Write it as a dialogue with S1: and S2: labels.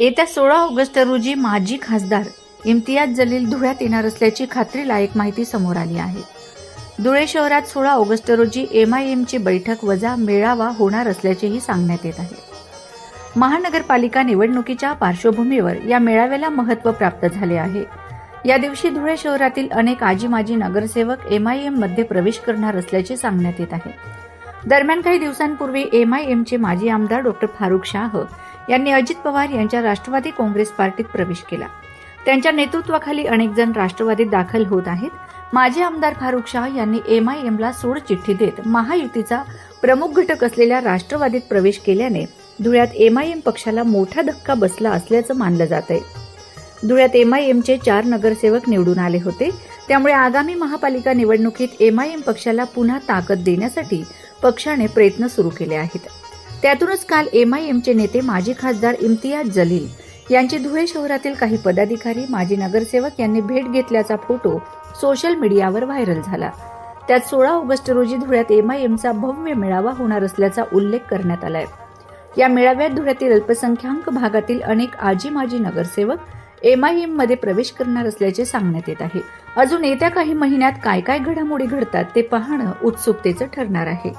S1: येत्या सोळा ऑगस्ट रोजी माजी खासदार इम्तियाज जलील धुळ्यात येणार असल्याची खात्रीलायक माहिती समोर आली आहे. धुळे शहरात सोळा ऑगस्ट रोजी एम आय एमची बैठक वजा मेळावा होणार असल्याचेही सांगण्यात येत आहे. महानगरपालिका निवडणुकीच्या पार्श्वभूमीवर या मेळाव्याला महत्त्व प्राप्त झाले आहे. या दिवशी धुळे शहरातील अनेक आजी माजी नगरसेवक एम आय एममध्ये प्रवेश करणार असल्याचे सांगण्यात येत आहे. दरम्यान काही दिवसांपूर्वी एम आय एमचे माजी आमदार डॉक्टर फारुख शाह यांनी अजित पवार यांच्या राष्ट्रवादी काँग्रेस पार्टीत प्रवेश केला. त्यांच्या नेतृत्वाखाली अनेक जण राष्ट्रवादीत दाखल होत आहेत. माजी आमदार फारुख शाह यांनी एमआयएमला सोड चिठ्ठी देत महायुतीचा प्रमुख घटक असलेल्या राष्ट्रवादीत प्रवेश केल्याने धुळ्यात एमआयएम पक्षाला मोठा धक्का बसला असल्याचं मानलं जात आहे धुळ्यात एमआयएमचे चार नगरसेवक निवडून आले होते. त्यामुळे आगामी महापालिका निवडणुकीत एमआयएम पक्षाला पुन्हा ताकद देण्यासाठी पक्षाने प्रयत्न सुरू केले आहेत. त्यातूनच काल एमआयएमचे नेते माजी खासदार इम्तियाज जलील यांची धुळे शहरातील काही पदाधिकारी माजी नगरसेवक यांनी भेट घेतल्याचा फोटो सोशल मीडियावर व्हायरल झाला. त्यात सोळा ऑगस्ट रोजी धुळ्यात एमआयएमचा भव्य मेळावा होणार असल्याचा उल्लेख करण्यात आलाय. या मेळाव्यात धुळ्यातील अल्पसंख्याक भागातील अनेक आजी माजी नगरसेवक एमआयएममध्ये प्रवेश करणार असल्याचे सांगण्यात येत आहे. अजून येत्या काही महिन्यात काय काय घडामोडी घडतात ते पाहणं उत्सुकतेचं ठरणार आहे.